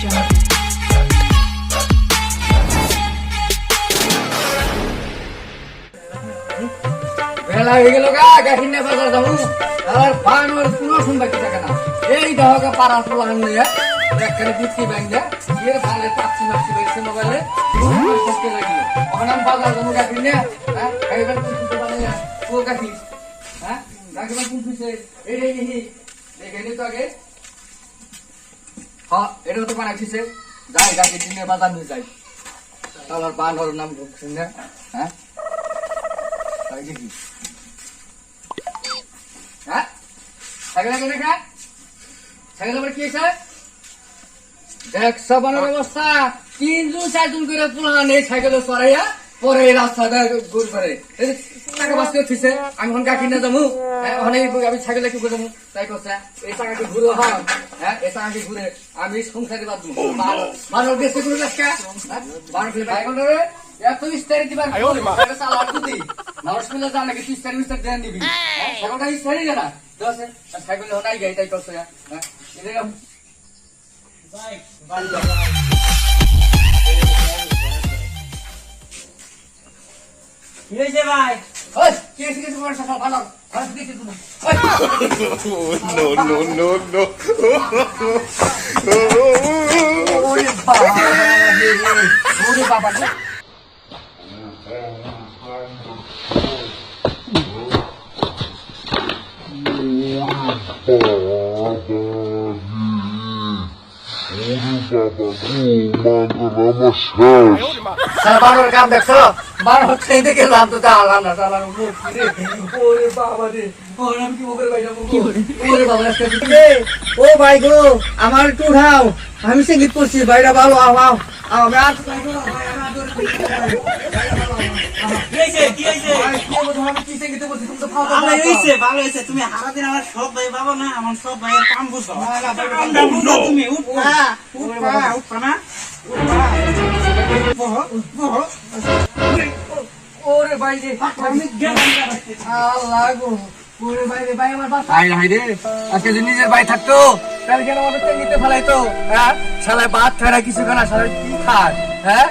Jungle. বেলা হয়ে গেল গা গাখির নিয়ে বাজার যাব। আর পান ওর কোনো শুনবা কি থাকে না। এই দেহকে পাড়া পোলা নিয়ে একখানে বিক্রি ব্যাংক এর ভালে পাচ্ছি মাছি বেরিয়েছে মোবাইলে। করতে ওখানে আমি বাজার যাব গাখির নিয়ে। হ্যাঁ খাইবার কোন কিছু বানাই ও গাখি হ্যাঁ গাখিবার কোন কিছু এই দেখে নি তো আগে হ্যাঁ এটা তো বানাইছে যাই গাখি নিয়ে বাজার নিয়ে যাই। তাহলে পান ওর নাম হ্যাঁ? তাই দেখি হ্যাঁ? কেন দেখা সাইকেল আবার কি অবস্থা। করে পুরান এই সাইকেল চড়াইয়া পরে রাস্তাটা গোল করে টাকা বাঁচতে হচ্ছে আমি এখন গাখি না যাব। হ্যাঁ, ওখানে আমি সাইকেলে কি করে যাব? তাই করছে। এই টাকাকে ঘুরে হয় হ্যাঁ এই টাকাকে ঘুরে আমি সংসারে বাদ মানুষ দেশে ঘুরে যাচ্ছে মানুষ বাইক এত বিস্তারি দিবার। চালার মানুষ মিলে জানে কি বিস্তারি বিস্তার দেন নিবি হ্যাঁ, সাইকেলটা বিস্তারি না দশ সাইকেল হনাই গাই তাই করছে। হ্যাঁ এরকম কি হয়েছে ভাই ওই, কে এসে গেছে তোমার সকাল ভালো? ভালো এসে গেছে তুমি। ওই, no, no, no, no. ওরে বাবা ওরে বাবা রে। সারা বানর কাম দেখছ? খেয়ে তো না? ওরে বাবা রে, ওরে আমি কি? ওরে বাবা? ও ভাই গো আমার একটু উঠাও আমি সংগীত করছি বাইরে ভালো আও আমি আর? তুমি সারাদিন আমার সব ভাই বাবা না আমার সব ভাইয়ের কাম বুঝো. তুমি উঠবা উঠবা উঠবা না উঠবা বহ ওরে ভাই রে। ওরে ভাই রে, নিজের ভাই থাকতো তাহলে কেন ফেলাইতো? হ্যাঁ? শালায় ভাত কিছু খায় না শালায় কি খায়? হ্যাঁ?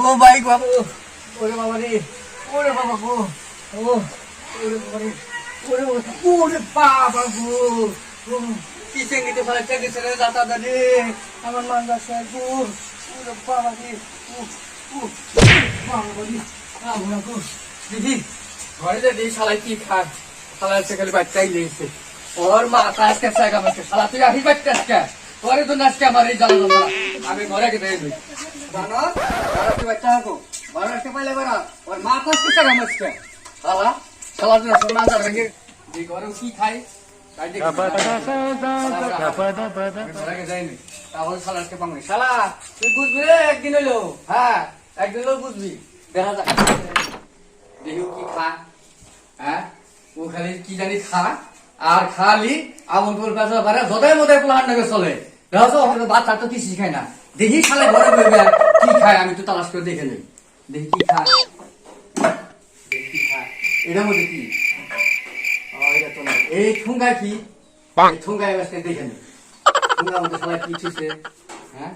ও ভাই বাবু। ওরে বাবা রে ওরে বাবা ও ওরে বাবা রে ওরে ওরে বাবা গো। কি টেঙ্গিতে ফেলাই টেঙ্গি ছেড়ে যাতা রে? আমার মান বাসা গো। ওরে বাবা রে দিদি ঘরে দিই শালাই কি খায় শালা হচ্ছে খালি বাচ্চাই লেগেছে ওর মা আজকে চাইগা আমাকে শালা তুই আসি বাচ্চা আজকে তোরে তো আজকে আমার এই জ্বালা জ্বালা আমি ঘরে কে দেই দুই জানো ঘরে তুই বাচ্চা হাকো ঘরে আজকে পাইলে বেড়া ওর মা তো আজকে চাইগা আজকে শালা শালা তুই আসলে না জানে এই ঘরে কি যাইনি তাহলে একদিন হইল হ্যাঁ একদিন বুঝবি। দেখা যাক। দেখি কি খা। হ্যাঁ? ও খালি কি জানি খা। আর খালি আমন করে পেঁচা পারে যদাই মদাই পোলাহার নাকি চলে। দেখো বাচ্চা তো কিছু খায় না। দেখি খালে ঘরে বইবে কি খায়, আমি তো তালাশ করে দেখে নেই। দেখি কি খা দেখি মধ্যে কি। এই ঠুঙ্গা কি? ঠুঙ্গায় আজকে দেখে নেই। ঠুঙ্গা মধ্যে সবাই কি হ্যাঁ?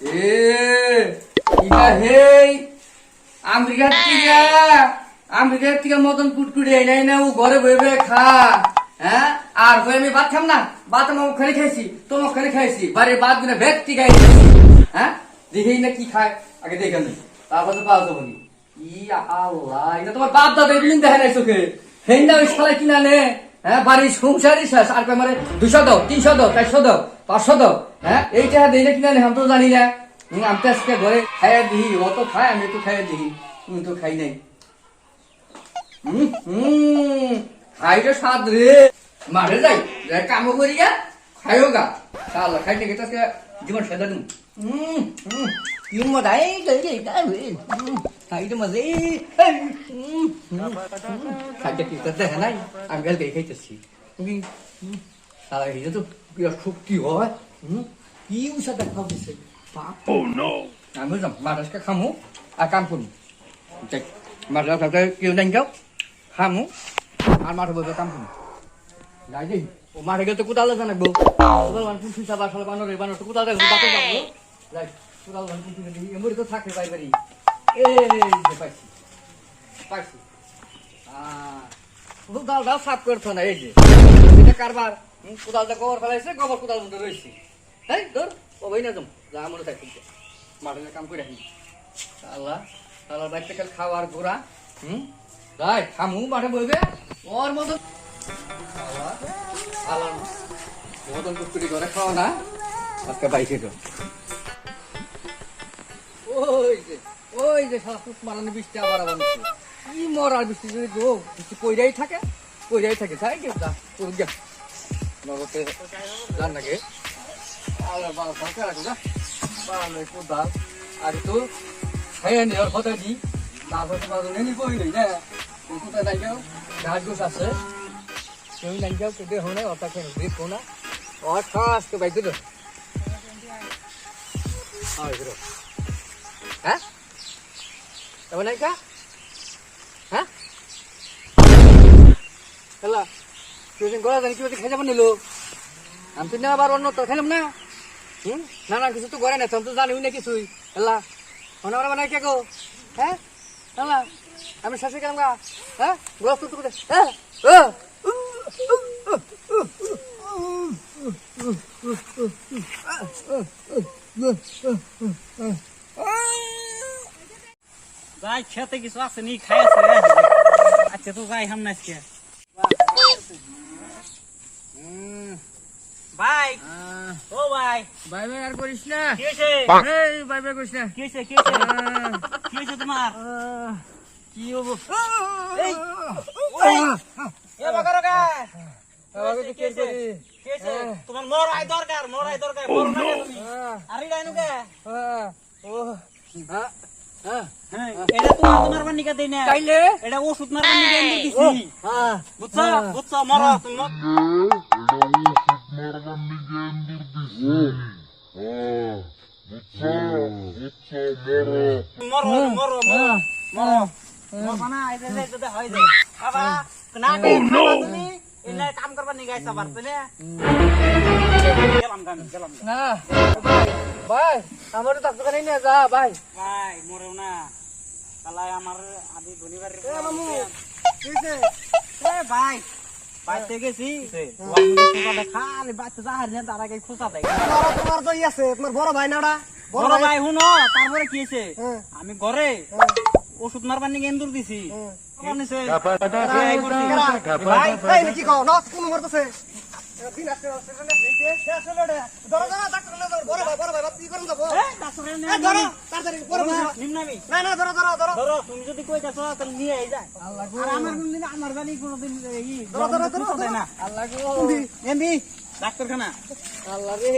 এ ইটা হেই আমেরিকার থেকে আমেরিকার থেকে মতন কুটকুটি এই নাই না ও ঘরে বয়ে বয়ে খা হ্যাঁ? আর কই আমি ভাত খাম না? ভাত আমি ওখানে খাইছি তোমার ওখানে খাইছি বাড়ির ভাতগুলো ভেট টিকা হ্যাঁ? দেখেই না কি খায় আগে দেখে নি তারপর তো পাওয়া যাব নি। ই আল্লাহ এটা তোমার বাপ দাদা এগুলিন দেখে নাই চোখে। হেই না ওই শালা কিনা নে হ্যাঁ? বাড়ির সংসারই শেষ আর মানে দুশো দাও তিনশো দাও চারশো দাও পাঁচশো দাও হ্যাঁ? এই টাকা দিই কিনা নে আমি তো জানি না। আমি তো আজকে ঘরে খাইয়া দিই ও তো খায়, আমি তো খাইয়া দিই তুমি তো খাই নাই। হুম হুম খাইটা রে। মারে যাই যাই কাম করি গা খাইও গা। চাল খাইতে গেতে আজকে জীবন সেদা দিম। হুম হুম কি মজা এই রে। খাইতে মজা এই খাইতে কি করতে হ্যাঁ নাই, আমি গেল গাই খাইতেছি। সারা হিজে তো শক্তি হয়। হুম কি উষা দেখা বাপ আমি যাম মারাজকে খামু আর কাম করব দেখ মারাজ কেউ নাই যাও খামু আর মাঠে বসে কাম করব যাই যাই ও মাঠে গেলে তো কোদাল মানে কোন ফিসা বাসা বানর বানর তো কোদাল দেখো বাপে যাব যাই দিই এমনি তো থাকে বাই বাড়ি এই যে পাইছি পাইছি কোদাল দাও সাফ করছ না এই যে এটা কারবার হুম, গোবর ফেলাইছে গোবর কোদাল মধ্যে রয়েছে এই তোর ভাই না জম যা মনে থাকছে মাঠে কাম করে আসি। আল্লাহ আল্লাহ বাইতে কাল খাওয়ার ঘোরা হুম? রাই খামু মাঠে বইবে। ওর মতো আল্লাহ মতন কুকুরি করে খাও না। আজকে বাইকে তো ওই যে ওই যে ফুট মারানি বৃষ্টি আবার আবার কি মরার বৃষ্টি যদি গো? বৃষ্টি থাকে, কইরাই থাকে। তাই কেউ যা তোর যা নগদে জান নাকি? আর তো হ্যাঁ নি ওর কথা দি না হতে পারো নেই কই নেই না কোথায় নাই যাও ঘাস ঘুষ আছে। কেউ নাই কেউ দেখো না, ওটা কেন দেখো না। ওর খাস তো বাইক দিল হ্যাঁ? তবে নাই কা হ্যাঁ? হেলা তুই গলা জানি কি খাই যাবেন নিলো আবার অন্য তো খেলাম না। হুম? না না, কিছু তো করে না তো জানি না কিছুই। হেলা মনে মনে মানে কে গো? হ্যাঁ? হেলা আমি শাসি কেন গা। হ্যাঁ? গ্রস্ত তো হ্যাঁ? যাই, খেতে কিছু আছে নি খাই আছে আচ্ছা তো যাই হাম না আজকে ভাই ও ভাই বাই বাই আর করিস না? কি হয়েছে? এই বাই বাই করিস না। কি হয়েছে কি হয়েছে? কি হয়েছে তোমার? কি হব? এই এ বাগারো কা আমাকে তো কের করি কি হয়েছে? দরকার মরাই না তুমি আরে গাইনু কে হ্যাঁ ও হ্যাঁ হ্যাঁ হ্যাঁ এটা তোমার তোমার বান্নিকা দেই না। তাইলে এটা ওষুধ মারবার নিকে দিছি। হ্যাঁ বুঝছ? বুঝছ মরো তুমি মর- মরো মরো মরো মরো মরবা না এই যে এই যে হয় যায় বাবা না কে তুমি এনে কাম করবার নিকে আইছা পারতে না গেলাম গেলাম। না ভাই ভাই আমার তো ডাক্তার নেই না যা ভাই ভাই মরেও না তালাই আমার আদি ধনিবার এ ভাই বাইতে গেছি। খালি বাইতে যাহার না তার আগে খুঁজা দেয় তোমার তো আছে তোমার বড় ভাই না ওটা? বড় ভাই শুনো তারপরে কি হয়েছে? আমি ঘরে ওষুধ মারবার নিয়ে এন্দুর দিছি। ভাই কি কও? নস কোন মরতেছে তুমি যদি কইতাছো, তাহলে নিয়ে আই যায়। আমার কোনদিন আমার বাড়ি কোনদিন ডাক্তারখানা। আল্লাহ রে।